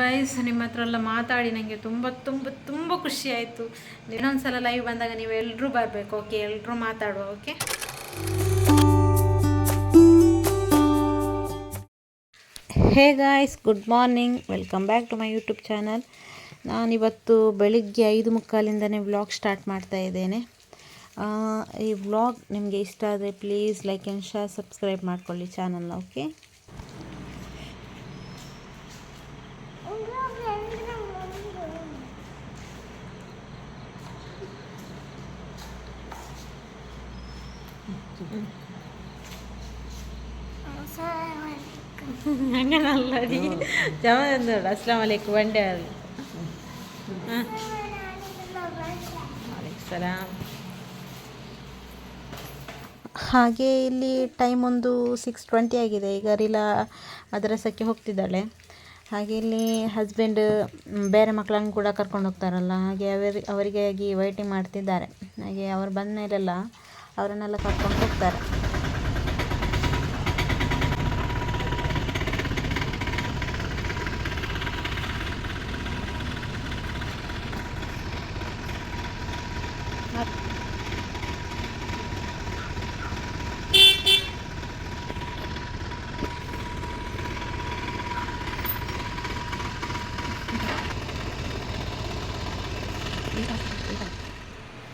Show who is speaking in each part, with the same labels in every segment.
Speaker 1: ವಯಸ್ ನಿಮ್ಮ ಹತ್ರ ಎಲ್ಲ ಮಾತಾಡಿ ನನಗೆ ತುಂಬ ತುಂಬ ತುಂಬ ಖುಷಿ ಆಯಿತು. ಇನ್ನೊಂದ್ಸಲ ಲೈವ್ ಬಂದಾಗ ನೀವು ಎಲ್ಲರೂ ಬರಬೇಕು ಓಕೆ ಎಲ್ಲರೂ ಮಾತಾಡುವ okay hey guys good morning welcome back to my YouTube channel ನಾನಿವತ್ತು ಬೆಳಿಗ್ಗೆ ಐದು ಮುಕ್ಕಾಲಿಂದನೇ ವ್ಲಾಗ್ ಸ್ಟಾರ್ಟ್ ಮಾಡ್ತಾ ಇದ್ದೇನೆ. ಈ ವ್ಲಾಗ್ ನಿಮಗೆ ಇಷ್ಟ ಆದರೆ please like and share subscribe ಮಾಡ್ಕೊಳ್ಳಿ ಚಾನಲ್ನ ಓಕೆ അങ്ങനല്ലടി ജമ എന്തുണ്ട് അസ്ലാം വലൈക്കും വണ്ടി ಸಲಾಂ ಹಾಗೆ ಇಲ್ಲಿ ಟೈಮ್ ಒಂದು ಸಿಕ್ಸ್ ಟ್ವೆಂಟಿ ಆಗಿದೆ ಈಗ ರೀಲಾ ಮದ್ರಸಕ್ಕೆ ಹೋಗ್ತಿದ್ದಾಳೆ ಹಾಗೆ ಇಲ್ಲಿ ಹಸ್ಬೆಂಡ್ ಬೇರೆ ಮಕ್ಕಳನ್ನು ಕೂಡ ಕರ್ಕೊಂಡು ಹೋಗ್ತಾರಲ್ಲ ಹಾಗೆ ಅವರಿ ಅವರಿಗಾಗಿ ವೈಟಿಂಗ್ ಮಾಡ್ತಿದ್ದಾರೆ ಹಾಗೆ ಅವ್ರು ಬಂದ ಮೇಲೆಲ್ಲ ಅವರನ್ನೆಲ್ಲ ಕರ್ಕೊಂಡು ಹೋಗ್ತಾರೆ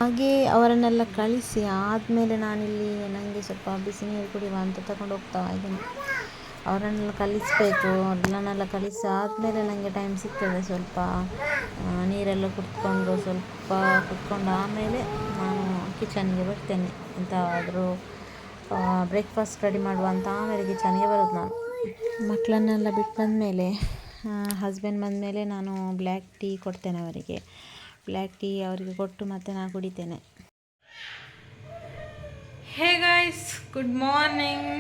Speaker 1: ಹಾಗೆ ಅವರನ್ನೆಲ್ಲ ಕಳಿಸಿ, ಆದಮೇಲೆ ನಾನಿಲ್ಲಿ ನನಗೆ ಸ್ವಲ್ಪ ಬಿಸಿ ನೀರು ಕುಡಿಯುವ ಅಂತ ತಗೊಂಡು ಹೋಗ್ತಾ ಇದ್ದೀನಿ. ಅವರನ್ನೆಲ್ಲ ಕಳಿಸ್ಬೇಕು ಅವರನ್ನೆಲ್ಲ ಕಳಿಸಿ ಆದಮೇಲೆ ನನಗೆ ಟೈಮ್ ಸಿಗ್ತದೆ ಸ್ವಲ್ಪ ನೀರೆಲ್ಲ ಕುತ್ಕೊಂಡು ಸ್ವಲ್ಪ ಕುತ್ಕೊಂಡು ಆಮೇಲೆ ನಾನು ಕಿಚನ್ಗೆ ಬರ್ತೇನೆ. ಎಂತಾದರೂ ಬ್ರೇಕ್ಫಾಸ್ಟ್ ರೆಡಿ ಮಾಡುವ ಅಂತ ಆಮೇಲೆ ಕಿಚನ್ಗೆ ಬರೋದು ನಾನು. ಮಕ್ಕಳನ್ನೆಲ್ಲ ಬಿಟ್ಟು ಬಂದಮೇಲೆ ಹಸ್ಬೆಂಡ್ ಬಂದಮೇಲೆ ನಾನು ಬ್ಲ್ಯಾಕ್ ಟೀ ಕೊಡ್ತೇನೆ ಅವರಿಗೆ. ಬ್ಲ್ಯಾಕ್ ಟೀ ಅವರಿಗೆ ಕೊಟ್ಟು ಮತ್ತೆ ನಾನು ಕುಡಿತೇನೆ. ಹೇ ಗಾಯ್ಸ್ ಗುಡ್ ಮಾರ್ನಿಂಗ್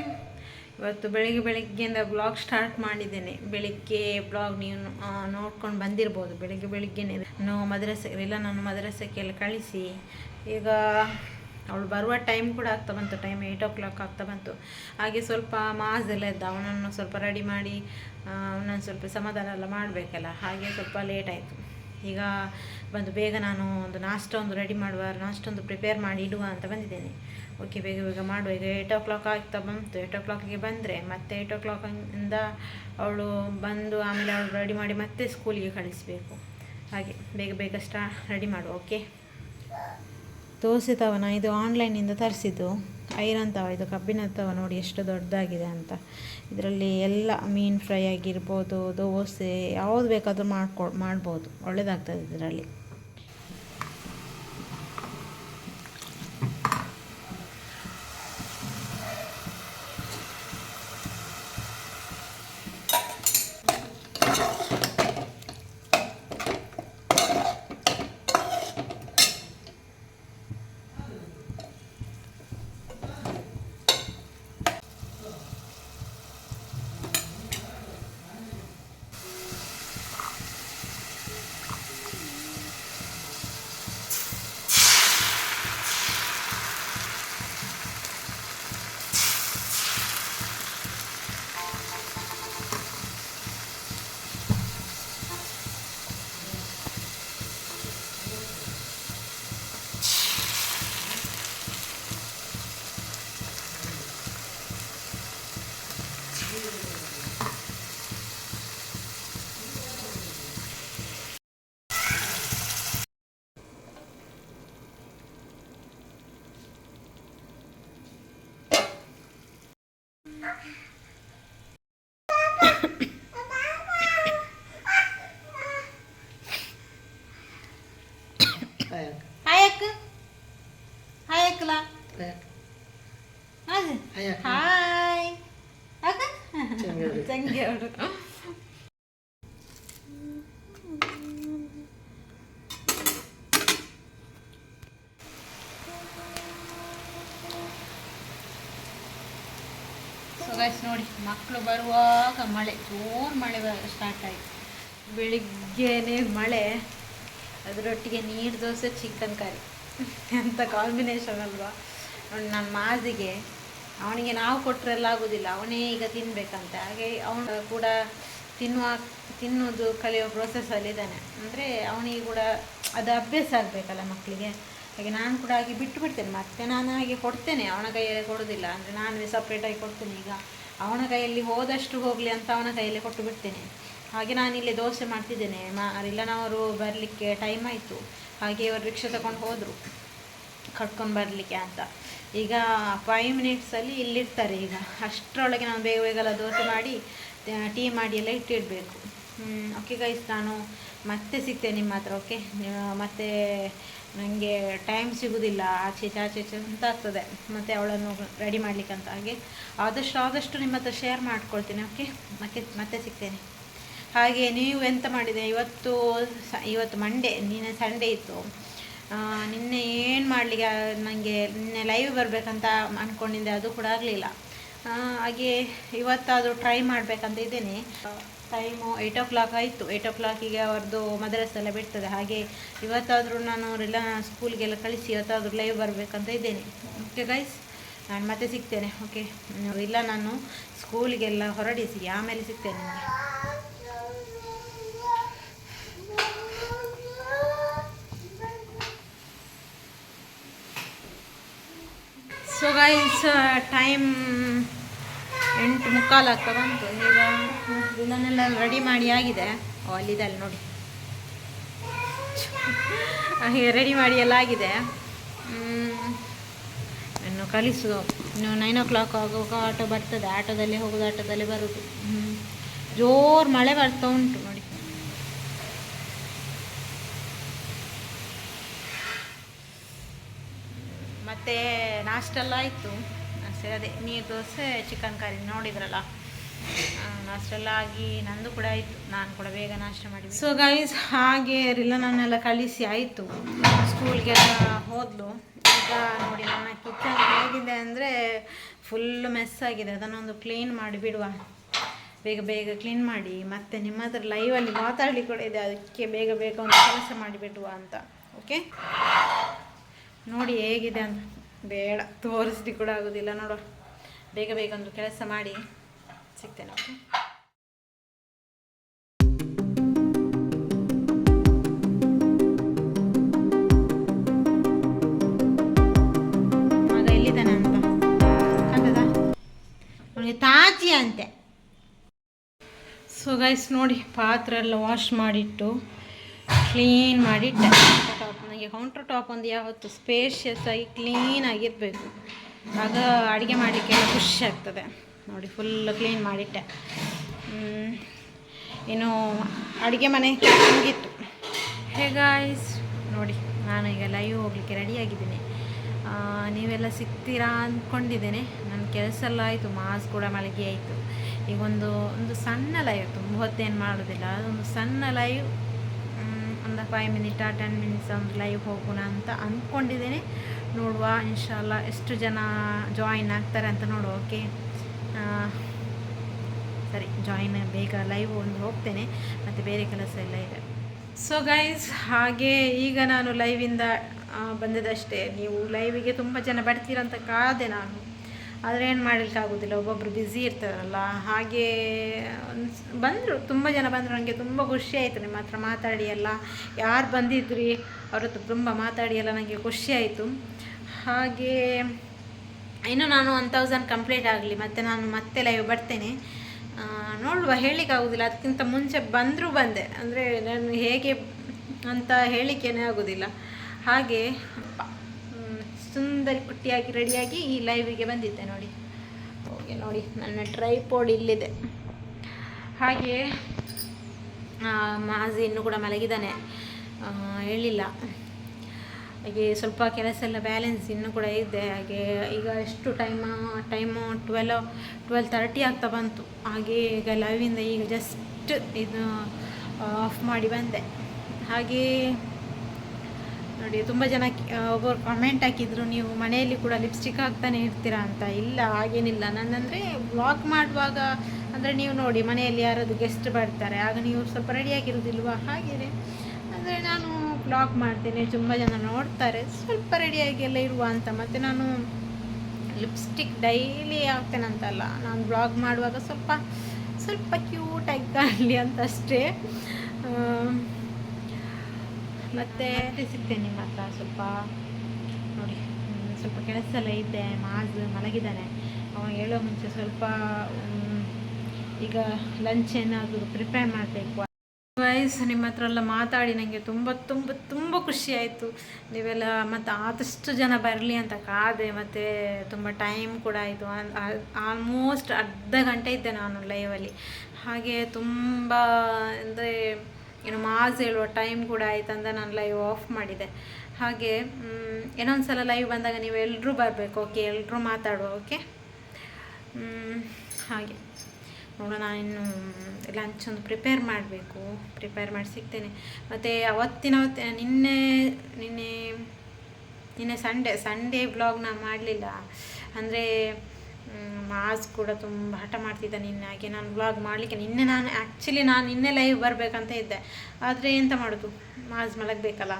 Speaker 1: ಇವತ್ತು ಬೆಳಿಗ್ಗೆ ಬೆಳಿಗ್ಗೆಯಿಂದ ಬ್ಲಾಗ್ ಸ್ಟಾರ್ಟ್ ಮಾಡಿದ್ದೇನೆ. ಬೆಳಿಗ್ಗೆ ಬ್ಲಾಗ್ ನೀವು ನೋಡ್ಕೊಂಡು ಬಂದಿರ್ಬೋದು. ಬೆಳಿಗ್ಗೆ ಬೆಳಿಗ್ಗೆನೇ. ನಾನು ಮದ್ರಸೆ, ಇಲ್ಲ, ನಾನು ಮದ್ರಸಕ್ಕೆಲ್ಲ ಕಳಿಸಿ. ಈಗ ಅವಳು ಬರುವ ಟೈಮ್ ಕೂಡ ಆಗ್ತಾ ಬಂತು. ಟೈಮ್ ಏಯ್ಟ್ ಓ ಕ್ಲಾಕ್ ಆಗ್ತಾ ಬಂತು. ಹಾಗೆ ಸ್ವಲ್ಪ ಮಾಸ್ ಎಲ್ಲ ಇದ್ದ. ಅವನನ್ನು ಸ್ವಲ್ಪ ರೆಡಿ ಮಾಡಿ ಅವನನ್ನು ಸ್ವಲ್ಪ ಸಮಾಧಾನ ಎಲ್ಲ ಮಾಡಬೇಕಲ್ಲ. ಹಾಗೆ ಸ್ವಲ್ಪ ಲೇಟ್ ಆಯಿತು. ಈಗ ಬಂದು ಬೇಗ ನಾನು ಒಂದು ನಾಷ್ಟ ಒಂದು ರೆಡಿ ಮಾಡುವ, ನಾಷ್ಟ ಒಂದು ಪ್ರಿಪೇರ್ ಮಾಡಿ ಇಡುವ ಅಂತ ಬಂದಿದ್ದೇನೆ. ಓಕೆ ಬೇಗ ಬೇಗ ಮಾಡುವ. ಈಗ ಏಯ್ಟ್ ಓ ಕ್ಲಾಕ್ ಆಗ್ತಾ ಬಂತು. ಏಯ್ಟ್ ಓ ಕ್ಲಾಕಿಗೆ ಬಂದರೆ ಮತ್ತೆ ಏಯ್ಟ್ ಓ ಕ್ಲಾಕಿಂದ ಅವಳು ಬಂದು ಆಮೇಲೆ ಅವಳು ರೆಡಿ ಮಾಡಿ ಮತ್ತೆ ಸ್ಕೂಲಿಗೆ ಕಳಿಸಬೇಕು. ಹಾಗೆ ಬೇಗ ಬೇಗ ಸ್ಟಾ ರೆಡಿ ಮಾಡುವ ಓಕೆ ದೋಸೆ ತವನ ಇದು ಆನ್ಲೈನಿಂದ ತರಿಸಿದ್ದು. ಐರನ್ ತವ, ಇದು ಕಬ್ಬಿನ ತವ ನೋಡಿ ಎಷ್ಟು ದೊಡ್ಡದಾಗಿದೆ ಅಂತ. ಇದರಲ್ಲಿ ಎಲ್ಲ ಮೀನು ಫ್ರೈ ಆಗಿರ್ಬೋದು, ದೋಸೆ ಯಾವುದು ಬೇಕಾದರೂ ಮಾಡ್ಕೊ, ಮಾಡ್ಬೋದು. ಒಳ್ಳೆಯದಾಗ್ತದೆ ಇದರಲ್ಲಿ ಹಾಯ್ ಅಕ್ಕ ಹಾಯ್ ಅಕ್ಕಲ ಹಾಯ್ ಅವರು ಗೈಸ್ ನೋಡಿ ಮಕ್ಕಳು ಬರುವಾಗ ಮಳೆ ಜೋರು ಮಳೆ ಸ್ಟಾರ್ಟ್ ಆಯಿತು. ಬೆಳಿಗ್ಗೆನೆ ಮಳೆ ಅದರೊಟ್ಟಿಗೆ ನೀರು ದೋಸೆ ಚಿಕನ್ ಕರಿ ಅಂತ ಕಾಂಬಿನೇಷನ್ ಅಲ್ವಾ? ನನ್ನ ಮಾದಿಗೆ, ಅವನಿಗೆ ನಾವು ಕೊಟ್ಟರೆಲ್ಲ ಆಗೋದಿಲ್ಲ. ಅವನೇ ಈಗ ತಿನ್ನಬೇಕಂತೆ ಹಾಗೆ ಅವನು ಕೂಡ ತಿನ್ನುವ ತಿನ್ನೋದು ಕಲಿಯೋ ಪ್ರೊಸೆಸ್ಸಲ್ಲಿ ಇದ್ದಾನೆ. ಅಂದರೆ ಅವನಿಗೆ ಕೂಡ ಅದು ಅಭ್ಯಾಸ ಆಗಬೇಕಲ್ಲ ಮಕ್ಕಳಿಗೆ ಹಾಗೆ ನಾನು ಕೂಡ ಹಾಗೆ ಬಿಟ್ಟು ಬಿಡ್ತೇನೆ. ಮತ್ತೆ ನಾನು ಹಾಗೆ ಕೊಡ್ತೇನೆ. ಅವನ ಕೈಯಲ್ಲಿ ಕೊಡೋದಿಲ್ಲ. ಅಂದರೆ ನಾನು ಸಪ್ರೇಟಾಗಿ ಕೊಡ್ತೇನೆ ಈಗ. ಅವನ ಕೈಯಲ್ಲಿ ಹೋದಷ್ಟು ಹೋಗಲಿ ಅಂತ ಅವನ ಕೈಯಲ್ಲಿ ಕೊಟ್ಟು ಬಿಡ್ತೇನೆ. ಹಾಗೆ ನಾನು ಇಲ್ಲಿ ದೋಸೆ ಮಾಡ್ತಿದ್ದೇನೆ. ಮಾ ಇಲ್ಲನವರು ಬರಲಿಕ್ಕೆ ಟೈಮ್ ಆಯಿತು. ಹಾಗೆ ಅವರು ರಿಕ್ಷಾ ತಗೊಂಡು ಹೋದರು. ಕಟ್ಕೊಂಡು ಬರಲಿಕ್ಕೆ ಅಂತ. ಈಗ ಫೈವ್ ಮಿನಿಟ್ಸಲ್ಲಿ ಇಲ್ಲಿರ್ತಾರೆ ಈಗ. ಅಷ್ಟರೊಳಗೆ ನಾನು ಬೇಗ ಬೇಗ ಎಲ್ಲ ದೋಸೆ ಮಾಡಿ ಟೀ ಮಾಡಿ ಎಲ್ಲ ಇಟ್ಟಿಡಬೇಕು. ಓಕೆ ಗೈಸ್ ನಾನು ಮತ್ತೆ ಸಿಗ್ತೇನೆ ನಿಮ್ಮ ಹತ್ರ ಓಕೆ ಮತ್ತೆ ನನಗೆ ಟೈಮ್ ಸಿಗೋದಿಲ್ಲ, ಆಚೆ ಚಾಚೆ ಆಚೆ ಅಂತ ಆಗ್ತದೆ. ಮತ್ತು ಅವಳನ್ನು ರೆಡಿ ಮಾಡಲಿಕ್ಕಂತ ಹಾಗೆ. ಆದಷ್ಟು ಆದಷ್ಟು ನಿಮ್ಮ ಹತ್ರ ಶೇರ್ ಮಾಡ್ಕೊಳ್ತೀನಿ ಓಕೆ ಮತ್ತೆ ಮತ್ತೆ ಸಿಗ್ತೇನೆ. ಹಾಗೆ, ನೀವು ಎಂತ ಮಾಡಿದೆ? ಇವತ್ತು ಇವತ್ತು ಮಂಡೇ ನೀನು ಸಂಡೇ ಇತ್ತು. ನಿನ್ನೆ ಏನು ಮಾಡಲಿಕ್ಕೆ ನನಗೆ ನಿನ್ನೆ ಲೈವ್ ಬರಬೇಕಂತ ಅಂದ್ಕೊಂಡಿದ್ದೆ ಅದು ಕೂಡ ಆಗಲಿಲ್ಲ. ಹಾಗೆ ಇವತ್ತಾದರೂ ಟ್ರೈ ಮಾಡಬೇಕಂತ ಇದ್ದೇನೆ. ಟೈಮು ಏಯ್ಟ್ ಓ ಕ್ಲಾಕ್ ಆಯಿತು. ಏಯ್ಟ್ ಓ ಕ್ಲಾಕಿಗೆ ಅವ್ರದ್ದು ಮದ್ರಸ ಎಲ್ಲ ಬಿಡ್ತದೆ. ಹಾಗೆ ಇವತ್ತಾದರೂ ನಾನು ಅವರೆಲ್ಲ ಸ್ಕೂಲ್ಗೆಲ್ಲ ಕಳಿಸಿ, ಇವತ್ತಾದರೂ ಲೈವ್ ಬರಬೇಕಂತ ಇದ್ದೇನೆ. ಓಕೆ ಗೈಸ್ ನಾನು ಮತ್ತೆ ಸಿಗ್ತೇನೆ. ಓಕೆ ಇಲ್ಲ ನಾನು ಸ್ಕೂಲಿಗೆಲ್ಲ ಹೊರಡಿಸಿ, ಆಮೇಲೆ ಸಿಗ್ತೇನೆ ನಿಮಗೆ. ಸೊ ಗೈಸ್ ಟೈಮ್ ಎಂಟು ಮುಕ್ಕಾಲು ಆಗ್ತಾ ಬಂತು ಈಗ ಇದನ್ನೆಲ್ಲ ರೆಡಿ ಮಾಡಿ ಆಗಿದೆ. ಅಲ್ಲಿದೆ ಅಲ್ಲಿ ನೋಡಿ. ಹೀಗೆ ರೆಡಿ ಮಾಡಿ ಎಲ್ಲ ಆಗಿದೆ. ಇನ್ನು ಕಲಿಸು. ಇನ್ನು ನೈನ್ ಓ ಕ್ಲಾಕ್ ಆಗುವಾಗ ಆಟೋ ಬರ್ತದೆ. ಆಟೋದಲ್ಲಿ ಹೋಗೋದು, ಆಟೋದಲ್ಲಿ ಬರೋದು. ಜೋರು ಮಳೆ ಬರ್ತಾ ಉಂಟು. ನೋಡಿ ನಾಷ್ಟ ಎಲ್ಲ ಆಯಿತು. ಸರಿ ಅದೇ, ನೀರು ದೋಸೆ ಚಿಕನ್ ಕರಿ ನೋಡಿದ್ರಲ್ಲ. ನಾಷ್ಟೆಲ್ಲ ಆಗಿ ನಂದು ಕೂಡ ಆಯಿತು. ನಾನು ಕೂಡ ಬೇಗ ನಾಷ್ಟ ಮಾಡಿ ಸೊ ಗೈಸ್ ಹಾಗೆ ರಿಲನನ್ನೆಲ್ಲ ಕಳಿಸಿ ಆಯಿತು. ಸ್ಕೂಲ್ಗೆಲ್ಲ ಹೋದ್ಲು. ಈಗ ನೋಡಿ ನನ್ನ ಕಿಚನ್ ಹೇಗಿದೆ ಅಂದರೆ ಫುಲ್ ಮೆಸ್ ಆಗಿದೆ. ಅದನ್ನೊಂದು ಕ್ಲೀನ್ ಮಾಡಿ ಬಿಡುವ. ಬೇಗ ಬೇಗ ಕ್ಲೀನ್ ಮಾಡಿ. ಮತ್ತೆ ನಿಮ್ಮ ಹತ್ರ ಲೈವಲ್ಲಿ ಮಾತಾಡಲಿ ಕೂಡ ಇದೆ. ಅದಕ್ಕೆ ಬೇಗ ಬೇಗ ಒಂದು ಕೆಲಸ ಮಾಡಿಬಿಡುವ ಅಂತ. ಓಕೆ ನೋಡಿ ಹೇಗಿದೆ ಅಂತ. ಬೇಡ ತೋರಿಸ್ಲಿಕ್ಕೆ ಕೂಡ ಆಗೋದಿಲ್ಲ ನೋಡುವ ಬೇಗ ಬೇಗ ಒಂದು ಕೆಲಸ ಮಾಡಿ ಸಿಗ್ತೇನೆ ಓಕೆ ತಾಜಿ ಅಂತೆ? ಸೊ ಗೈಸ್ ನೋಡಿ ಪಾತ್ರೆ ಎಲ್ಲ ವಾಶ್ ಮಾಡಿಟ್ಟು ಕ್ಲೀನ್ ಮಾಡಿಟ್ಟೆ ಟಾಪ್ ನನಗೆ ಕೌಂಟ್ರ್ ಟಾಪ್ ಒಂದು ಯಾವತ್ತು ಸ್ಪೇಷಿಯಸ್ ಆಗಿ ಕ್ಲೀನ್ ಆಗಿರಬೇಕು. ಆಗ ಅಡುಗೆ ಮಾಡಲಿಕ್ಕೆಲ್ಲ ಖುಷಿ ಆಗ್ತದೆ. ನೋಡಿ ಫುಲ್ ಕ್ಲೀನ್ ಮಾಡಿಟ್ಟೆ. ಏನು ಅಡುಗೆ ಮನೆ ಹಂಗಿತ್ತು ಹೇಗಾಯ್ಸ್ ನೋಡಿ, ನಾನು ಈಗ ಲೈವ್ ಹೋಗಲಿಕ್ಕೆ ರೆಡಿಯಾಗಿದ್ದೀನಿ ನೀವೆಲ್ಲ ಸಿಗ್ತೀರಾ ಅಂದ್ಕೊಂಡಿದ್ದೇನೆ ನನ್ನ ಕೆಲಸ ಎಲ್ಲ ಆಯಿತು, ಮಾಸ್ ಕೂಡ ಮಲಗಿ ಆಯಿತು. ಈಗ ಒಂದು ಒಂದು ಸಣ್ಣ ಲೈವ್ ತುಂಬ ಹೊತ್ತೇನು ಮಾಡೋದಿಲ್ಲ. ಅದೊಂದು ಸಣ್ಣ ಲೈವ್ ಒಂದು ಫೈವ್ ಮಿನಿಟ್ ಟೆನ್ ಮಿನಿಟ್ಸ್ ಒಂದು ಲೈವ್ ಹೋಗೋಣ ಅಂತ ಅಂದ್ಕೊಂಡಿದ್ದೀನಿ. ನೋಡುವ ಇನ್ಶಾಲ್ಲ ಎಷ್ಟು ಜನ ಜಾಯಿನ್ ಆಗ್ತಾರೆ ಅಂತ ನೋಡು ಓಕೆ ಸರಿ ಜಾಯಿನ್ ಬೇಗ ಲೈವ್ ಒಂದು ಹೋಗ್ತೇನೆ, ಮತ್ತು ಬೇರೆ ಕೆಲಸ ಎಲ್ಲ ಇದೆ. ಸೊ ಗೈಸ್ ಹಾಗೆ ಈಗ ನಾನು ಲೈವಿಂದ ಬಂದದಷ್ಟೇ. ನೀವು ಲೈವಿಗೆ ತುಂಬ ಜನ ಬರ್ತೀರಂತ ಕಾದೆ ನಾನು. ಆದರೆ ಏನು ಮಾಡಲಿಕ್ಕಾಗೋದಿಲ್ಲ ಒಬ್ಬೊಬ್ಬರು ಬ್ಯುಸಿ ಇರ್ತಾರಲ್ಲ. ಹಾಗೆ ಬಂದರು, ತುಂಬ ಜನ ಬಂದರು ನನಗೆ ತುಂಬ ಖುಷಿ ಆಯಿತು ನಿಮ್ಮ ಹತ್ರ ಮಾತಾಡಿ ಎಲ್ಲ. ಯಾರು ಬಂದಿದ್ರಿ, ಅವ್ರ ಹತ್ರ ತುಂಬ ಮಾತಾಡಿ ಎಲ್ಲ ನನಗೆ ಖುಷಿ ಆಯಿತು. ಹಾಗೆ, ಇನ್ನು ನಾನು ಒನ್ ತೌಸಂಡ್ ಕಂಪ್ಲೀಟ್ ಆಗಲಿ, ಮತ್ತು ನಾನು ಮತ್ತೆ ಲೈವ್ ಬರ್ತೇನೆ. ನೋಡುವ ಹೇಳಲಿಕ್ಕಾಗೋದಿಲ್ಲ ಅದಕ್ಕಿಂತ ಮುಂಚೆ ಬಂದರೂ ಬಂದೆ. ಅಂದರೆ ನಾನು ಹೇಗೆ ಅಂತ ಹೇಳಲಿಕ್ಕೇನೆ ಆಗೋದಿಲ್ಲ. ಹಾಗೆ ಸುಂದರಿ ಕುಟ್ಟಿಯಾಗಿ ರೆಡಿಯಾಗಿ ಈ ಲೈವಿಗೆ ಬಂದಿದ್ದೆ ನೋಡಿ. ಹೋಗಿ ನೋಡಿ, ನನ್ನ ಟ್ರೈಪೋಡ್ ಇಲ್ಲಿದೆ. ಹಾಗೆ ಮಾಜಿ ಇನ್ನೂ ಕೂಡ ಮಲಗಿದ್ದಾನೆ. ಹೇಳಿಲ್ಲ. ಹಾಗೆ ಸ್ವಲ್ಪ ಕೆಲಸ ಎಲ್ಲ ಬ್ಯಾಲೆನ್ಸ್ ಇನ್ನೂ ಕೂಡ ಇದೆ. ಹಾಗೆ ಈಗ ಎಷ್ಟು time time twelve twelve thirty ಆಗ್ತಾ ಬಂತು. ಹಾಗೆ ಈಗ ಲೈವಿಂದ ಈಗ ಜಸ್ಟ್ ಇದು ಆಫ್ ಮಾಡಿ ಬಂದೆ. ಹಾಗೆ ನೋಡಿ, ತುಂಬ ಜನ ಒಬ್ಬರು ಕಮೆಂಟ್ ಹಾಕಿದ್ರು, ನೀವು ಮನೆಯಲ್ಲಿ ಕೂಡ ಲಿಪ್ಸ್ಟಿಕ್ ಹಾಕ್ತಾನೆ ಇರ್ತೀರಾ ಅಂತ. ಇಲ್ಲ, ಹಾಗೇನಿಲ್ಲ. ನನ್ನಂದರೆ ಬ್ಲಾಗ್ ಮಾಡುವಾಗ, ಅಂದರೆ ನೀವು ನೋಡಿ, ಮನೆಯಲ್ಲಿ ಯಾರಾದ್ರು ಗೆಸ್ಟ್ ಬರ್ತಾರೆ, ಆಗ ನೀವು ಸ್ವಲ್ಪ ರೆಡಿಯಾಗಿರೋದಿಲ್ವಾ ಹಾಗೆಯೇ ಅಂದರೆ ನಾನು ಬ್ಲಾಗ್ ಮಾಡ್ತೇನೆ, ತುಂಬ ಜನ ನೋಡ್ತಾರೆ, ಸ್ವಲ್ಪ ರೆಡಿಯಾಗಿ ಎಲ್ಲ ಇರುವ ಅಂತ. ಮತ್ತು ನಾನು ಲಿಪ್ಸ್ಟಿಕ್ ಡೈಲಿ ಹಾಕ್ತೇನೆ ಅಂತಲ್ಲ. ನಾನು ಬ್ಲಾಗ್ ಮಾಡುವಾಗ ಸ್ವಲ್ಪ ಸ್ವಲ್ಪ ಕ್ಯೂಟಾಗಿ ಕಾಣಲಿ ಅಂತ ಅಷ್ಟೇ. ಮತ್ತು ಸಿಗ್ತೇನೆ ನಿಮ್ಮ ಹತ್ರ ಸ್ವಲ್ಪ ನೋಡಿ ಸ್ವಲ್ಪ ಕೆಲಸ ಎಲ್ಲ ಇದ್ದೆ ಮಾಜ್ ಮಲಗಿದ್ದಾನೆ. ಅವನು ಹೇಳೋ ಮುಂಚೆ ಸ್ವಲ್ಪ ಈಗ ಲಂಚ್ ಏನಾದರೂ ಪ್ರಿಪೇರ್ ಮಾಡಬೇಕು. ವಯಸ್ಸು ನಿಮ್ಮ ಹತ್ರ ಎಲ್ಲ ಮಾತಾಡಿ ನನಗೆ ತುಂಬ ತುಂಬ ತುಂಬ ಖುಷಿ ಆಯಿತು. ನೀವೆಲ್ಲ ಮತ್ತು ಆದಷ್ಟು ಜನ ಬರಲಿ ಅಂತ ಕಾದೆ ಮತ್ತು ತುಂಬ ಟೈಮ್ ಕೂಡ ಆಯಿತು. ಆಲ್ಮೋಸ್ಟ್ ಅರ್ಧ ಗಂಟೆ ಇದ್ದೆ ನಾನು ಲೈವಲ್ಲಿ ಹಾಗೆ ತುಂಬ ಅಂದರೆ ಏನು ಮಾಸ್ ಹೇಳುವ ಟೈಮ್ ಕೂಡ ಆಯ್ತು ಅಂತ ನಾನು ಲೈವ್ ಆಫ್ ಮಾಡಿದೆ. ಹಾಗೆ ಇನ್ನೊಂದು ಸಲ ಲೈವ್ ಬಂದಾಗ ನೀವು ಎಲ್ಲರೂ ಬರಬೇಕು ಓಕೆ ಎಲ್ಲರೂ ಮಾತಾಡುವ ಓಕೆ ಹಾಗೆ. ನೋಡೋಣ, ನಾನು ಇನ್ನು ಲಂಚ್ ಒಂದು ಪ್ರಿಪೇರ್ ಮಾಡಬೇಕು ಪ್ರಿಪೇರ್ ಮಾಡಿ ಸಿಗ್ತೇನೆ. ಮತ್ತು ಅವತ್ತಿನ ಅವತ್ತು ನಿನ್ನೆ ನಿನ್ನೆ ನಿನ್ನೆ ಸಂಡೇ ಸಂಡೇ ಬ್ಲಾಗ್ ನಾನು ಮಾಡಲಿಲ್ಲ. ಅಂದರೆ ಮಾಸ್ ಕೂಡ ತುಂಬ ಹಠ ಮಾಡ್ತಿದ್ದ ನಿನ್ನೆ. ಹಾಗೆ ನಾನು ಬ್ಲಾಗ್ ಮಾಡಲಿಕ್ಕೆ ನಿನ್ನೆ ನಾನು ಆ್ಯಕ್ಚುಲಿ ನಾನು ನಿನ್ನೆ ಲೈವ್ ಬರಬೇಕಂತ ಇದ್ದೆ. ಆದರೆ ಎಂತ ಮಾಡೋದು? ಮಾಸ್ ಮಲಗಬೇಕಲ್ಲ.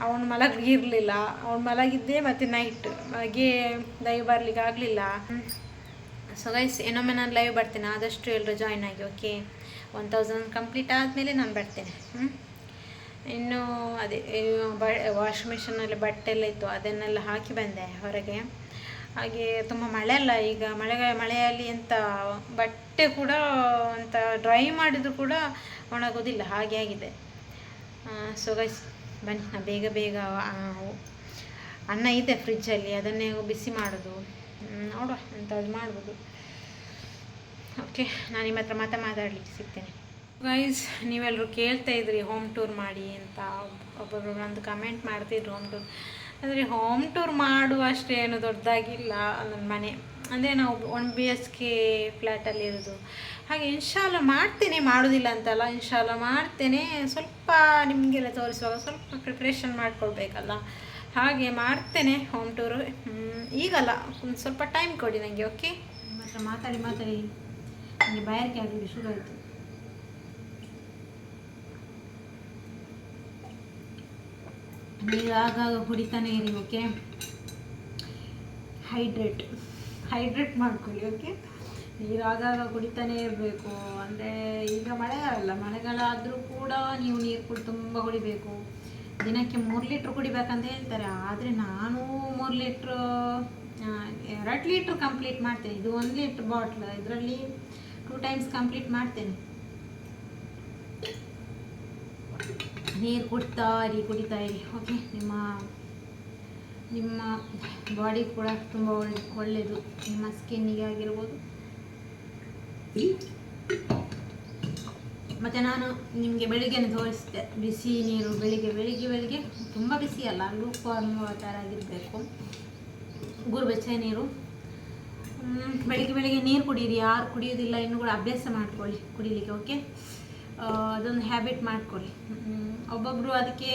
Speaker 1: ಅವನು ಮಲಗಿರಲಿಲ್ಲ ಅವನು ಮಲಗಿದ್ದೆ ಮತ್ತು ನೈಟ್ ಹಾಗೆ ಲೈವ್ ಬರಲಿಕ್ಕೆ ಆಗಲಿಲ್ಲ. ಸೊ ಗೈಸ್ ಇನ್ನೊಮ್ಮೆ ನಾನು ಲೈವ್ ಬರ್ತೇನೆ. ಆದಷ್ಟು ಎಲ್ಲರೂ ಜಾಯ್ನ್ ಆಗಿ ಓಕೆ ಒನ್ ತೌಸಂಡ್ ಕಂಪ್ಲೀಟ್ ಆದಮೇಲೆ ನಾನು ಬರ್ತೇನೆ. ಹ್ಞೂ ಇನ್ನು ಅದೇ ವಾಷಿಂಗ್ ಮಿಷಿನಲ್ಲಿ ಬಟ್ಟೆ ಎಲ್ಲ ಇತ್ತು. ಅದನ್ನೆಲ್ಲ ಹಾಕಿ ಬಂದೆ ಹೊರಗೆ. ಹಾಗೆ ತುಂಬ ಮಳೆ ಅಲ್ಲ, ಈಗ ಮಳೆ, ಮಳೆಯಲ್ಲಿ ಎಂತ ಬಟ್ಟೆ ಕೂಡ ಅಂತ ಡ್ರೈ ಮಾಡಿದ್ರು ಕೂಡ ಒಣಗೋದಿಲ್ಲ, ಹಾಗೆ ಆಗಿದೆ. ಸೊ ಗೈಸ್ ಬನ್ನಿ ನಾ ಬೇಗ ಬೇಗ ಅನ್ನ ಇದೆ ಫ್ರಿಜ್ಜಲ್ಲಿ ಅದನ್ನೇ ಬಿಸಿ ಮಾಡೋದು. ನೋಡುವ ಎಂಥದ್ದು ಮಾಡ್ಬೋದು. ಓಕೆ ನಾನು ನಿಮ್ಮ ಹತ್ರ ಮಾತಾ ಮಾತಾಡಲಿಕ್ಕೆ ಸಿಗ್ತೇನೆ. ಗೈಸ್ ನೀವೆಲ್ಲರೂ ಕೇಳ್ತಾ ಇದ್ರಿ ಹೋಮ್ ಟೂರ್ ಮಾಡಿ ಅಂತ. ಒಬ್ಬೊಬ್ಬರು ನಂದು ಕಮೆಂಟ್ ಮಾಡ್ತಿದ್ರು ಹೋಮ್ ಟೂರ್ ಅಂದರೆ ಹೋಮ್ ಟೂರ್ ಮಾಡುವಷ್ಟು ಏನು ದೊಡ್ಡದಾಗಿಲ್ಲ ನನ್ನ ಮನೆ. ಅಂದರೆ ನಾವು ಒನ್ ಬಿ ಎಸ್ ಕೆ ಫ್ಲ್ಯಾಟಲ್ಲಿ ಇರೋದು. ಹಾಗೆ ಇನ್ಶಾಲ ಮಾಡ್ತೇನೆ, ಮಾಡೋದಿಲ್ಲ ಅಂತಲ್ಲ ಇನ್ಶಾಲ ಮಾಡ್ತೇನೆ. ಸ್ವಲ್ಪ ನಿಮಗೆಲ್ಲ ತೋರಿಸುವಾಗ ಸ್ವಲ್ಪ ಪ್ರಿಪ್ರೇಷನ್ ಮಾಡ್ಕೊಳ್ಬೇಕಲ್ಲ. ಹಾಗೆ ಮಾಡ್ತೇನೆ ಹೋಮ್ ಟೂರು ಈಗಲ್ಲ, ಒಂದು ಸ್ವಲ್ಪ ಟೈಮ್ ಕೊಡಿ ನನಗೆ ಓಕೆ ನಿಮ್ಮ ಹತ್ರ ಮಾತಾಡಿ ಮಾತಾಡಿ ನನಗೆ ಬಾಯಾರಿಕೆ ಆಗಲಿಕ್ಕೆ ಶುರು ಆಯಿತು. ನೀರು ಆಗಾಗ ಕುಡಿತಾನೆ ಇರಿ ಓಕೆ ಹೈಡ್ರೇಟ್ ಹೈಡ್ರೇಟ್ ಮಾಡ್ಕೊಳ್ಳಿ ಓಕೆ ನೀರು ಆಗಾಗ ಕುಡಿತಾನೆ ಇರಬೇಕು. ಅಂದರೆ ಈಗ ಮಳೆಗಾಲ ಮಳೆಗಾಲ ಆದರೂ ಕೂಡ ನೀವು ನೀರು ಕುಡಿ ತುಂಬ ಕುಡಿಬೇಕು. ದಿನಕ್ಕೆ ಮೂರು ಲೀಟ್ರ್ ಕುಡಿಬೇಕಂತ ಹೇಳ್ತಾರೆ. ಆದರೆ ನಾನು ಮೂರು ಲೀಟ್ರ್ ಎರಡು ಲೀಟ್ರ್ ಕಂಪ್ಲೀಟ್ ಮಾಡ್ತೇನೆ. ಇದು ಒಂದು ಲೀಟ್ರ್ ಬಾಟ್ಲ್ ಇದರಲ್ಲಿ ಟೂ ಟೈಮ್ಸ್ ಕಂಪ್ಲೀಟ್ ಮಾಡ್ತೇನೆ. ನೀರು ಕುಡ್ತಾ ಇರಿ, ಕುಡಿತಾ ಇರಿ. ಓಕೆ ನಿಮ್ಮ ನಿಮ್ಮ ಬಾಡಿ ಕೂಡ ತುಂಬ ಒಳ್ಳೆ ಒಳ್ಳೆಯದು ನಿಮ್ಮ ಸ್ಕಿನ್ನಿಗೆ ಆಗಿರ್ಬೋದು. ಮತ್ತು ನಾನು ನಿಮಗೆ ಬೆಳಿಗ್ಗೆನೇ ತೋರಿಸಿದೆ ಬಿಸಿ ನೀರು, ಬೆಳಿಗ್ಗೆ ಬೆಳಿಗ್ಗೆ ಬೆಳಿಗ್ಗೆ ತುಂಬ ಬಿಸಿ ಅಲ್ಲ ಲೂಕ್ ಫಾರ್ಮ್ ಥರ ಆಗಿರಬೇಕು. ಗುರುಬೆಚ್ಚೆ ನೀರು. ಬೆಳಿಗ್ಗೆ ಬೆಳಿಗ್ಗೆ ನೀರು ಕುಡಿಯಿರಿ ಯಾರು ಕುಡಿಯೋದಿಲ್ಲ, ಇನ್ನು ಕೂಡ ಅಭ್ಯಾಸ ಮಾಡ್ಕೊಳ್ಳಿ, ಕುಡಿಲಿಕ್ಕೆ ಓಕೆ ಅದೊಂದು ಹ್ಯಾಬಿಟ್ ಮಾಡ್ಕೊಳ್ಳಿ. ಒಬ್ಬೊಬ್ಬರು ಅದಕ್ಕೆ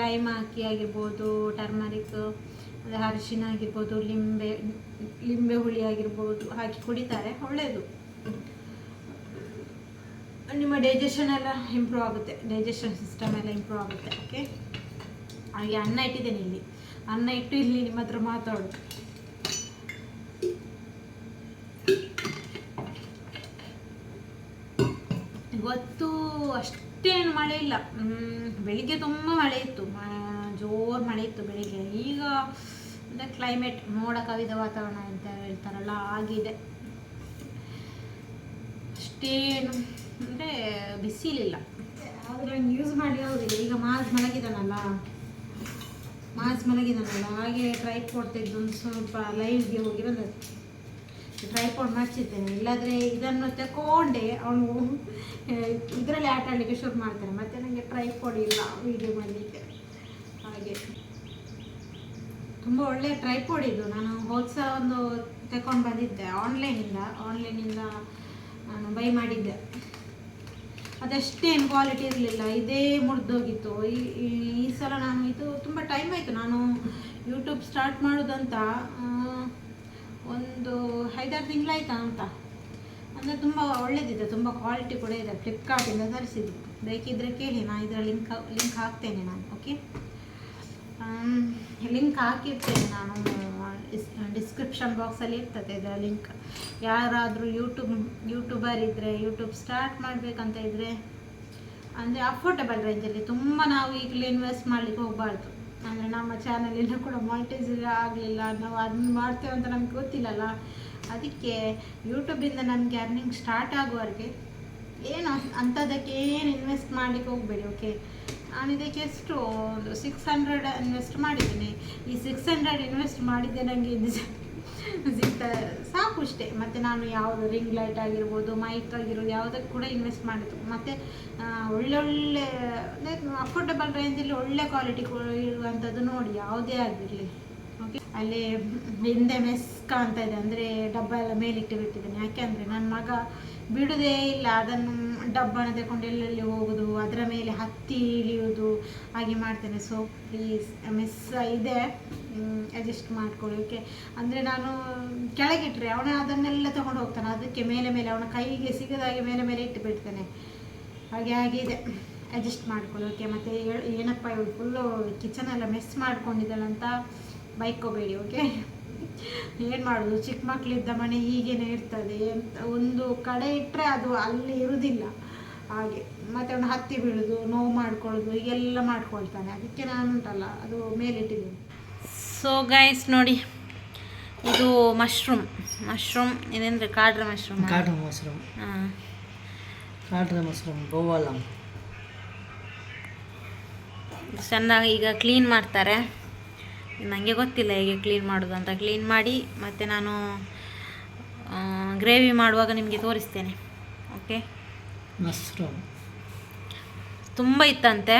Speaker 1: ಲೈಮ್ ಹಾಕಿ ಆಗಿರ್ಬೋದು ಟರ್ಮರಿಕ್ ಅದೇ ಅರಿಶಿನ ಆಗಿರ್ಬೋದು, ಲಿಂಬೆ ಲಿಂಬೆ ಹುಳಿ ಆಗಿರ್ಬೋದು ಹಾಕಿ ಕುಡಿತಾರೆ ಒಳ್ಳೆಯದು ನಿಮ್ಮ ಡೈಜೆಷನ್ ಎಲ್ಲ ಇಂಪ್ರೂವ್ ಆಗುತ್ತೆ. ಡೈಜೆಷನ್ ಸಿಸ್ಟಮ್ ಎಲ್ಲ ಇಂಪ್ರೂವ್ ಆಗುತ್ತೆ ಓಕೆ ಹಾಗೆ ಅನ್ನ ಇಟ್ಟಿದ್ದೇನೆ ಇಲ್ಲಿ. ಅನ್ನ ಇಟ್ಟು ಇಲ್ಲಿ ನಿಮ್ಮ ಹತ್ರ ಮಾತಾಡೋದು ಇವತ್ತು ಅಷ್ಟೇನು ಮಳೆ ಇಲ್ಲ. ಬೆಳಿಗ್ಗೆ ತುಂಬ ಮಳೆ ಇತ್ತು. ಜೋರು ಮಳೆ ಇತ್ತು ಬೆಳಿಗ್ಗೆ. ಈಗ ಅಂದರೆ ಕ್ಲೈಮೇಟ್ ಮೋಡ ಕವಿದ ವಾತಾವರಣ ಅಂತ ಹೇಳ್ತಾರಲ್ಲ, ಆಗಿದೆ. ಅಷ್ಟೇನು ಅಂದರೆ ಬಿಸಿಲಿಲ್ಲ ಆದರೆ ಯೂಸ್ ಮಾಡಿ ಯಾವುದಿಲ್ಲ ಈಗ ಮಾಸ್ ಮಲಗಿದಾನಲ್ಲ. ಮಾಸ್ ಮಲಗಿದಾನಲ್ಲ. ಹಾಗೆ ಟ್ರೈ ಕೊಡ್ತಿದ್ದು ಒಂದು ಸ್ವಲ್ಪ ಲೈವ್ಗೆ ಹೋಗಿ ಬಂದದ್ದು. ಟ್ರೈಪಾಡ್ ಮಾಡಿಸಿದ್ದೇನೆ ಇಲ್ಲಾಂದರೆ ಇದನ್ನು ತಗೊಂಡೆ ಅವನು ಇದರಲ್ಲಿ ಆಟ ಆಡಲಿಕ್ಕೆ ಶುರು ಮಾಡ್ತಾನೆ. ಮತ್ತೆ ನನಗೆ ಟ್ರೈಪಾಡ್ ಇಲ್ಲ ವೀಡಿಯೋ ಮಾಡಲಿಕ್ಕೆ. ಹಾಗೆ. ತುಂಬ ಒಳ್ಳೆ ಟ್ರೈಪಾಡ್ ಇದು. ನಾನು ಹೋದ್ಸ ಒಂದು ತಗೊಂಡು ಬಂದಿದ್ದೆ. ಆನ್ಲೈನಿಂದ ಆನ್ಲೈನಿಂದ ನಾನು ಬೈ ಮಾಡಿದ್ದೆ. ಅದಷ್ಟೇನು ಕ್ವಾಲಿಟಿ ಇರಲಿಲ್ಲ. ಇದೇ ಮುರಿದೋಗಿತ್ತು. ಈ ಸಲ ನಾನು ಇದು ತುಂಬ ಟೈಮ್ ಆಯಿತು. ನಾನು ಯೂಟ್ಯೂಬ್ ಸ್ಟಾರ್ಟ್ ಮಾಡೋದಂತ ಒಂದು ಐದಾರು ತಿಂಗಳಾಯ್ತಾ ಅಂತ. ಅಂದರೆ ತುಂಬ ಒಳ್ಳೇದಿದೆ, ತುಂಬ ಕ್ವಾಲಿಟಿ ಕೂಡ ಇದೆ. ಫ್ಲಿಪ್ಕಾರ್ಟಿಂದ ತರಿಸಿದ್ದು. ಬೇಕಿದ್ದರೆ ಕೇಳಿ ನಾನು ಇದರ ಲಿಂಕ್ ಲಿಂಕ್ ಹಾಕ್ತೇನೆ ನಾನು ಓಕೆ ಲಿಂಕ್ ಹಾಕಿರ್ತೇನೆ ನಾನು ಡಿಸ್ಕ್ರಿಪ್ಷನ್ ಬಾಕ್ಸಲ್ಲಿ ಇರ್ತದೆ ಇದರ ಲಿಂಕ್ ಯಾರಾದರೂ ಯೂಟ್ಯೂಬ್ ಯೂಟ್ಯೂಬರ್ ಇದ್ದರೆ ಯೂಟ್ಯೂಬ್ ಸ್ಟಾರ್ಟ್ ಮಾಡಬೇಕಂತ ಇದ್ದರೆ ಅಂದರೆ ಅಫೋರ್ಡಬಲ್ ರೇಂಜಲ್ಲಿ ತುಂಬ ನಾವು ಈಗಲೇ ಇನ್ವೆಸ್ಟ್ ಮಾಡಲಿಕ್ಕೆ ಹೋಗಬಾರ್ದು. ಅಂದರೆ ನಮ್ಮ ಚಾನಲಿಂದ ಕೂಡ ಮಾನಿಟೈಸ್ ಆಗಲಿಲ್ಲ, ನಾವು ಅದನ್ನ ಮಾಡ್ತೇವೆ ಅಂತ ನಮ್ಗೆ ಗೊತ್ತಿಲ್ಲಲ್ಲ. ಅದಕ್ಕೆ ಯೂಟ್ಯೂಬಿಂದ ನಮಗೆ ಅರ್ನಿಂಗ್ ಸ್ಟಾರ್ಟ್ ಆಗುವವರೆಗೆ ಏನು ಅಂಥದ್ದಕ್ಕೆ ಏನು ಇನ್ವೆಸ್ಟ್ ಮಾಡಲಿಕ್ಕೆ ಹೋಗಬೇಡಿ ಓಕೆ ನಾನು ಇದಕ್ಕೆ ಎಷ್ಟು ಒಂದು ಸಿಕ್ಸ್ ಹಂಡ್ರೆಡ್ ಇನ್ವೆಸ್ಟ್ ಮಾಡಿದ್ದೀನಿ. ಈ ಸಿಕ್ಸ್ ಹಂಡ್ರೆಡ್ ಇನ್ವೆಸ್ಟ್ ಮಾಡಿದ್ದೆ ನನಗೆ ಸಾಕು ಇಷ್ಟೇ ಮತ್ತು ನಾನು ಯಾವುದು ರಿಂಗ್ ಲೈಟ್ ಆಗಿರ್ಬೋದು ಮೈಕ್ ಆಗಿರೋದು ಯಾವುದಕ್ಕೆ ಕೂಡ ಇನ್ವೆಸ್ಟ್ ಮಾಡಿದ್ರು ಮತ್ತು ಒಳ್ಳೊಳ್ಳೆ ಅಫೋರ್ಡಬಲ್ ರೇಂಜಲ್ಲಿ ಒಳ್ಳೆ ಕ್ವಾಲಿಟಿ ಇರುವಂಥದ್ದು ನೋಡಿ, ಯಾವುದೇ ಆಗಿರಲಿ. ಓಕೆ ಅಲ್ಲಿ ಹಿಂದೆ ಮೆಸ್ ಕಾಣ್ತಾ ಇದೆ. ಅಂದರೆ ಡಬ್ಬ ಎಲ್ಲ ಮೇಲಿಟ್ಟು ಬಿಟ್ಟಿದ್ದೇನೆ. ಯಾಕೆಂದರೆ ನನ್ನ ಮಗ ಬಿಡುವುದೇ ಇಲ್ಲ. ಅದನ್ನು ಡಬ್ಬನ ತಗೊಂಡು ಎಲ್ಲೆಲ್ಲಿ ಹೋಗೋದು? ಅದರ ಮೇಲೆ ಹತ್ತಿ ಇಳಿಯೋದು. ಹಾಗೆ ಮಾಡ್ತೇನೆ. ಸೊ ಪ್ಲೀಸ್ ಮೆಸ್ ಇದೆ. ಅಡ್ಜಸ್ಟ್ ಮಾಡ್ಕೊಳ್ಳೋಕೆ ಅಂದರೆ ನಾನು ಕೆಳಗಿಟ್ಟರೆ ಅವನ ಅದನ್ನೆಲ್ಲ ತೊಗೊಂಡು ಹೋಗ್ತಾನೆ. ಅದಕ್ಕೆ ಮೇಲೆ ಮೇಲೆ ಅವನ ಕೈಗೆ ಸಿಗದಾಗೆ ಮೇಲೆ ಮೇಲೆ ಇಟ್ಟು ಬಿಡ್ತೇನೆ. ಹಾಗೆ ಇದೆ. ಅಡ್ಜಸ್ಟ್ ಮಾಡ್ಕೊಳ್ಳೋಕೆ ಮತ್ತು ಏನಪ್ಪ ಇವಳು ಫುಲ್ಲು ಕಿಚನೆಲ್ಲ ಮೆಸ್ ಮಾಡ್ಕೊಂಡಿದ್ದಾಳಂತ ಬೈಕೋಬೇಡಿ ಓಕೆ ಏನು ಮಾಡೋದು? ಚಿಕ್ಕ ಮಕ್ಕಳಿದ್ದ ಮನೆ ಹೀಗೇನೆ ಇರ್ತದೆ. ಒಂದು ಕಡೆ ಇಟ್ಟರೆ ಅದು ಅಲ್ಲಿ ಇರುವುದಿಲ್ಲ ಹಾಗೆ, ಮತ್ತು ಅವನು ಹತ್ತಿ ಬೀಳೋದು, ನೋವು ಮಾಡ್ಕೊಳ್ಳೋದು ಎಲ್ಲ ಮಾಡ್ಕೊಳ್ತಾನೆ. ಅದಕ್ಕೆ ನಾನು ಉಂಟಲ್ಲ ಅದು ಮೇಲಿಟ್ಟಿದ್ದೀನಿ. ಸೊ ಗೈಸ್ ನೋಡಿ. ಇದು ಮಶ್ರೂಮ್ ಮಶ್ರೂಮ್ ಇದೇಂದ್ರೆ ಕಾಡ್ರ ಮಶ್ರೂಮ್
Speaker 2: ಕಾಡ್ರ ಮಶ್ರೂಮ್
Speaker 1: ಹಾಂ.
Speaker 2: ಕಾಡ್ರ ಮಶ್ರೂಮ್ ಗೋವಾಲಂ.
Speaker 1: ಚೆನ್ನಾಗಿ ಈಗ ಕ್ಲೀನ್ ಮಾಡ್ತಾರೆ. ನನಗೆ ಗೊತ್ತಿಲ್ಲ ಹೇಗೆ ಕ್ಲೀನ್ ಮಾಡೋದು ಅಂತ. ಕ್ಲೀನ್ ಮಾಡಿ ಮತ್ತು ನಾನು ಗ್ರೇವಿ ಮಾಡುವಾಗ ನಿಮಗೆ ತೋರಿಸ್ತೇನೆ. ಓಕೆ
Speaker 2: ಮಶ್ರೂಮ್
Speaker 1: ತುಂಬ ಇತ್ತಂತೆ.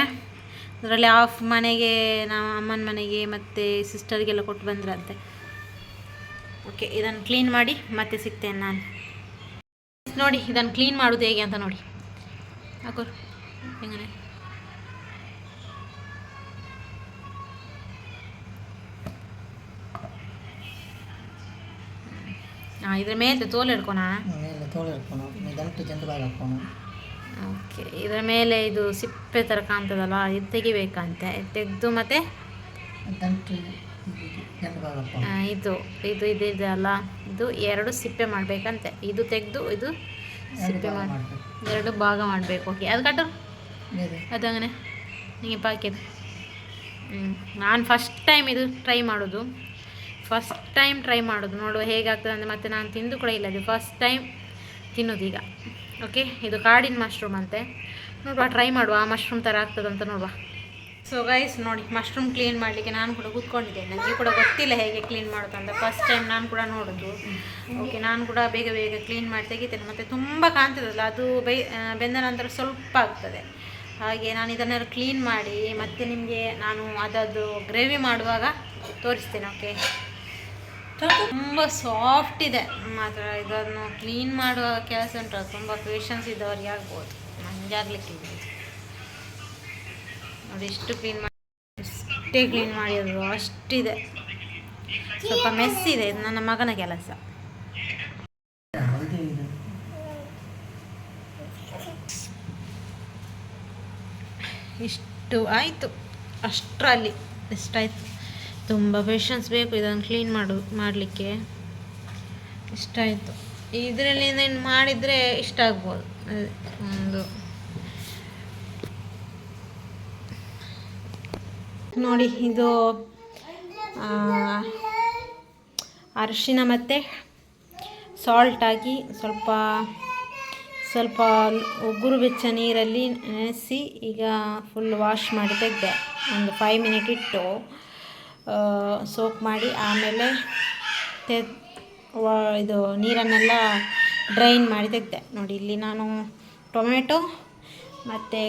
Speaker 1: ಅದರಲ್ಲಿ ಆಫ್ ಮನೆಗೆ ನಾವು ಅಮ್ಮನ ಮನೆಗೆ ಮತ್ತು ಸಿಸ್ಟರ್ಗೆಲ್ಲ ಕೊಟ್ಟು ಬಂದ್ರಂತೆ. ಓಕೆ ಇದನ್ನು ಕ್ಲೀನ್ ಮಾಡಿ ಮತ್ತೆ ಸಿಗ್ತೇನೆ ನಾನು. ನೋಡಿ ಇದನ್ನು ಕ್ಲೀನ್ ಮಾಡೋದು ಹೇಗೆ ಅಂತ ನೋಡಿ. ಹಾಕೋರು, ಹೆಂಗನೆ? ಹಾಂ ಇದ್ರ ಮೇಲೆ ತೋಲು ಹಿಡ್ಕೋಣ
Speaker 2: ಮೇಲೆ ತೋಳು ಇರ್ಕೊನು ದಂಟು ಜಂಟು ಬಾಗಿ ಹಾಕೋನು
Speaker 1: ಓಕೆ ಇದರ ಮೇಲೆ ಇದು ಸಿಪ್ಪೆ ಥರ ಕಾಣ್ತದಲ್ಲ ಇದು ತೆಗಿಬೇಕಂತೆ. ತೆಗೆದು ಮತ್ತೆ ಇದು ಇದು ಇದು ಇದೆ ಅಲ್ಲ. ಇದು ಎರಡು ಸಿಪ್ಪೆ ಮಾಡಬೇಕಂತೆ. ಇದು ತೆಗೆದು ಇದು ಸಿಪ್ಪೆ ಮಾಡಿ ಎರಡು ಭಾಗ ಮಾಡಬೇಕು. ಓಕೆ ಅದು ಕಟ್ಟು. ಅದು ಹಂಗನೆ. ನಿಮಗೆ ಪಾಕಿದು ಹ್ಞೂ ನಾನು ಫಸ್ಟ್ ಟೈಮ್ ಇದು ಟ್ರೈ ಮಾಡೋದು. ಫಸ್ಟ್ ಟೈಮ್ ಟ್ರೈ ಮಾಡೋದು. ನೋಡುವ ಹೇಗಾಗ್ತದೆ ಅಂದರೆ ಮತ್ತೆ ನಾನು ತಿಂದು ಕೂಡ ಇಲ್ಲ. ಅದು ಫಸ್ಟ್ ಟೈಮ್ ತಿನ್ನೋದು ಈಗ. ಓಕೆ, ಇದು ಕಾಡಿನ ಮಶ್ರೂಮ್ ಅಂತೆ. ನೋಡುವ ಟ್ರೈ ಮಾಡುವ, ಆ ಮಶ್ರೂಮ್ ಥರ ಆಗ್ತದಂತ ನೋಡುವ. ಸೊ ಗೈಸ್ ನೋಡಿ ಮಶ್ರೂಮ್ ಕ್ಲೀನ್ ಮಾಡಲಿಕ್ಕೆ ನಾನು ಕೂಡ ಕೂತ್ಕೊಂಡಿದ್ದೇನೆ. ನನಗೆ ಕೂಡ ಗೊತ್ತಿಲ್ಲ ಹೇಗೆ ಕ್ಲೀನ್ ಮಾಡೋದು ಅಂತ. ಫಸ್ಟ್ ಟೈಮ್ ನಾನು ಕೂಡ ನೋಡೋದು. ಓಕೆ ನಾನು ಕೂಡ ಬೇಗ ಬೇಗ ಕ್ಲೀನ್ ಮಾಡಿ ತೆಗಿತೇನೆ. ಮತ್ತು ತುಂಬ ಕಾಣ್ತದಲ್ಲ, ಅದು ಬೈ ಬೆಂದ ನಂತರ ಸ್ವಲ್ಪ ಆಗ್ತದೆ. ಹಾಗೆ ನಾನು ಇದನ್ನೆಲ್ಲ ಕ್ಲೀನ್ ಮಾಡಿ ಮತ್ತೆ ನಿಮಗೆ ನಾನು ಅದದ್ದು ಗ್ರೇವಿ ಮಾಡುವಾಗ ತೋರಿಸ್ತೇನೆ ಓಕೆ ತುಂಬ ಸಾಫ್ಟ್ ಇದೆ. ಮಾತ್ರ ಇದನ್ನು ಕ್ಲೀನ್ ಮಾಡುವ ಕೆಲಸ ಉಂಟು. ತುಂಬ ಪೇಷನ್ಸ್ ಇದ್ದವರಿಗೆ ಆಗ್ಬೋದು. ನನಗೆ ಅದೆಷ್ಟು ನೋಡಿ ಎಷ್ಟು ಕ್ಲೀನ್ ಮಾಡಿ ಎಷ್ಟೇ ಕ್ಲೀನ್ ಮಾಡಿದ್ರು ಅಷ್ಟಿದೆ. ಸ್ವಲ್ಪ ಮೆಸ್ ಇದೆ. ಇದು ನನ್ನ ಮಗನ ಕೆಲಸ. ಇಷ್ಟು ಆಯಿತು. ಅಷ್ಟರಲ್ಲಿ, ಇಷ್ಟಾಯಿತು. ತುಂಬ ಪೇಷನ್ಸ್ ಬೇಕು ಇದನ್ನು ಕ್ಲೀನ್ ಮಾಡು, ಮಾಡಲಿಕ್ಕೆ. ಇಷ್ಟ ಆಯಿತು. ಇದರಲ್ಲಿ ಏನು ಮಾಡಿದರೆ ಇಷ್ಟ ಆಗ್ಬೋದು. ಒಂದು. ನೋಡಿ, ಇದು ಅರಿಶಿನ ಮತ್ತು ಸಾಲ್ಟ್ ಹಾಕಿ ಸ್ವಲ್ಪ ಸ್ವಲ್ಪ ಉಗುರು ಬೆಚ್ಚ ನೀರಲ್ಲಿ ನೆನೆಸಿ ಈಗ ಫುಲ್ ವಾಶ್ ಮಾಡಿ ತೆಗೆದೆ. ಒಂದು ಫೈವ್ ಮಿನಿಟ್ ಇಟ್ಟು. ಸೋಕ್ ಮಾಡಿ ಆಮೇಲೆ ತೆ ಇದು ನೀರನ್ನೆಲ್ಲ ಡ್ರೈನ್ ಮಾಡಿ ತೆಗೆದೆ. ನೋಡಿ, ಇಲ್ಲಿ ನಾನು ಟೊಮೆಟೊ ಮತ್ತು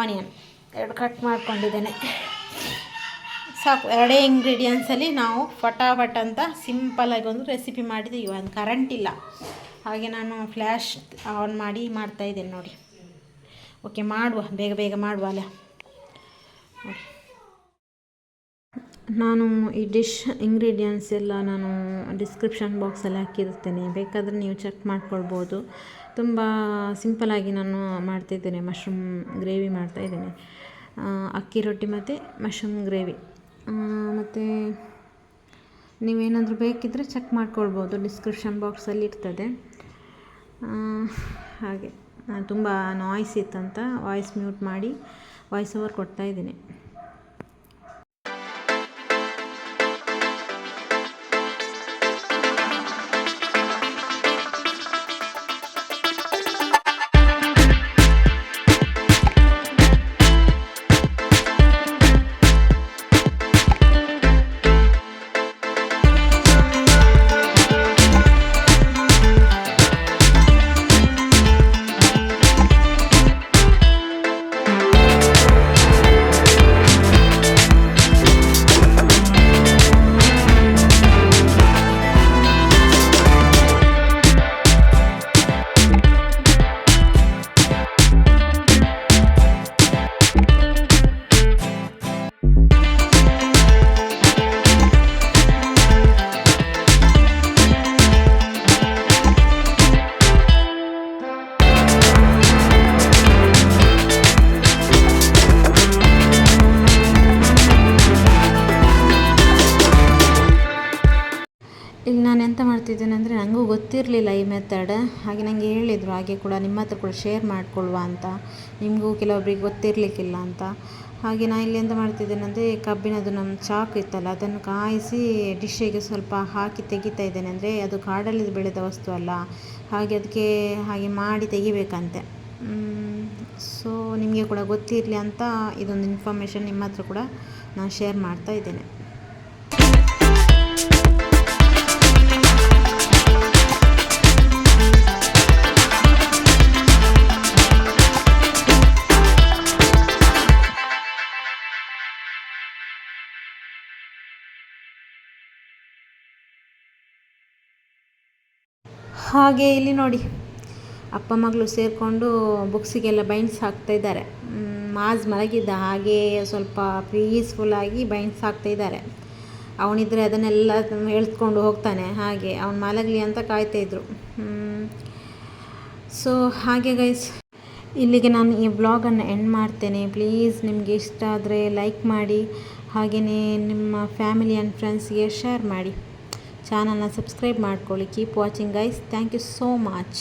Speaker 1: ಆನಿಯನ್ ಎರಡು ಕಟ್ ಮಾಡ್ಕೊಂಡಿದ್ದೇನೆ. ಸಾಕು. ಎರಡೇ ಇಂಗ್ರೀಡಿಯೆಂಟ್ಸಲ್ಲಿ ನಾವು ಫಟಾಫಟ್ ಅಂತ ಸಿಂಪಲಾಗಿ ಒಂದು ರೆಸಿಪಿ ಮಾಡಿದ್ದೀವಿ ಒಂದು ಕರೆಂಟ್ ಇಲ್ಲ. ಹಾಗೆ ನಾನು ಫ್ಲ್ಯಾಶ್ ಆನ್ ಮಾಡಿ ಮಾಡ್ತಾಯಿದ್ದೇನೆ ನೋಡಿ. ಓಕೆ ಮಾಡುವ. ಬೇಗ ಬೇಗ ಮಾಡುವ ಅಲ್ಲ. ನೋಡಿ. ನಾನು ಈ ಡಿಶ್ ಇಂಗ್ರೀಡಿಯೆಂಟ್ಸ್ ಎಲ್ಲ ನಾನು ಡಿಸ್ಕ್ರಿಪ್ಷನ್ ಬಾಕ್ಸಲ್ಲಿ ಹಾಕಿರ್ತೇನೆ ಬೇಕಾದರೆ ನೀವು ಚೆಕ್ ಮಾಡ್ಕೊಳ್ಬೋದು. ತುಂಬ ಸಿಂಪಲಾಗಿ ನಾನು ಮಾಡ್ತಿದ್ದೇನೆ ಮಶ್ರೂಮ್ ಗ್ರೇವಿ ಮಾಡ್ತಾಯಿದ್ದೇನೆ ಅಕ್ಕಿ ರೊಟ್ಟಿ ಮತ್ತು ಮಶ್ರೂಮ್ ಗ್ರೇವಿ ಮತ್ತು ನೀವೇನಾದರೂ ಬೇಕಿದ್ದರೆ ಚೆಕ್ ಮಾಡ್ಕೊಳ್ಬೋದು ಡಿಸ್ಕ್ರಿಪ್ಷನ್ ಬಾಕ್ಸಲ್ಲಿ ಇರ್ತದೆ. ಹಾಗೆ. ಹಾಗೆ ತುಂಬ ನಾಯ್ಸ್ ಇತ್ತಂತ ವಾಯ್ಸ್ ಮ್ಯೂಟ್ ಮಾಡಿ ವಾಯ್ಸ್ ಓವರ್ ಕೊಡ್ತಾ ಇಲ್ಲಿ ನಾನು ಎಂತ ಮಾಡ್ತಿದ್ದೇನೆ ಅಂದರೆ ನನಗೂ ಗೊತ್ತಿರಲಿಲ್ಲ ಈ ಮೆಥಡ್ ಹಾಗೆ ನನಗೆ ಹೇಳಿದರು, ಹಾಗೆ ಕೂಡ ನಿಮ್ಮ ಹತ್ರ ಕೂಡ ಶೇರ್ ಮಾಡಿಕೊಳ್ಳುವ ಅಂತ. ನಿಮಗೂ ಕೆಲವೊಬ್ಬರಿಗೆ ಗೊತ್ತಿರಲಿಕ್ಕಿಲ್ಲ ಅಂತ. ಹಾಗೆ ನಾನು ಇಲ್ಲಿ ಎಂತ ಮಾಡ್ತಿದ್ದೇನೆ ಅಂದರೆ ಕಬ್ಬಿನದು ನಮ್ಮ ಚಾಕು ಇತ್ತಲ್ಲ, ಅದನ್ನು ಕಾಯಿಸಿ ಡಿಶ್ಶಿಗೆ ಸ್ವಲ್ಪ ಹಾಕಿ ತೆಗಿತಾ ಇದ್ದೇನೆ ಅಂದರೆ ಅದು ಕಾಡಲ್ಲಿ ಬೆಳೆದ ವಸ್ತು ಅಲ್ಲ. ಹಾಗೆ ಅದಕ್ಕೆ ಹಾಗೆ ಮಾಡಿ ತೆಗಿಬೇಕಂತೆ. ಸೊ ನಿಮಗೆ ಕೂಡ ಗೊತ್ತಿರಲಿ ಅಂತ ಇದೊಂದು ಇನ್ಫಾರ್ಮೇಷನ್ ನಿಮ್ಮ ಹತ್ರ ಕೂಡ ನಾನು ಶೇರ್ ಮಾಡ್ತಾ ಇದ್ದೇನೆ. ಹಾಗೆ ಇಲ್ಲಿ ನೋಡಿ. ಅಪ್ಪ ಮಗಳು ಸೇರಿಕೊಂಡು ಬುಕ್ಸಿಗೆಲ್ಲ ಬೈಂಡ್ಸ್ ಹಾಕ್ತಾ ಇದ್ದಾರೆ. ಮ್, ಮಾಜ್ ಮಲಗಿದ್ದ ಹಾಗೆ ಸ್ವಲ್ಪ ಪೀಸ್ಫುಲ್ಲಾಗಿ ಬೈಂಡ್ಸ್ ಹಾಕ್ತಾ ಇದ್ದಾರೆ. ಅವನಿದ್ರೆ ಅದನ್ನೆಲ್ಲ ಎಳ್ತ್ಕೊಂಡು ಹೋಗ್ತಾನೆ. ಹಾಗೆ ಅವನು ಮಲಗಲಿ ಅಂತ ಕಾಯ್ತಾಯಿದ್ರು ಸೊ ಹಾಗೆ ಗೈಸ್ ಇಲ್ಲಿಗೆ ನಾನು ಈ ವ್ಲಾಗನ್ನು ಎಂಡ್ ಮಾಡ್ತೇನೆ. ಪ್ಲೀಸ್ ನಿಮಗೆ ಇಷ್ಟ ಆದರೆ ಲೈಕ್ ಮಾಡಿ ಹಾಗೆಯೇ ನಿಮ್ಮ ಫ್ಯಾಮಿಲಿ ಆ್ಯಂಡ್ ಫ್ರೆಂಡ್ಸ್ಗೆ ಶೇರ್ ಮಾಡಿ. ಚಾನಲ್ನ ಸಬ್ಸ್ಕ್ರೈಬ್ ಮಾಡ್ಕೊಳ್ಳಿ. Keep watching guys thank you so much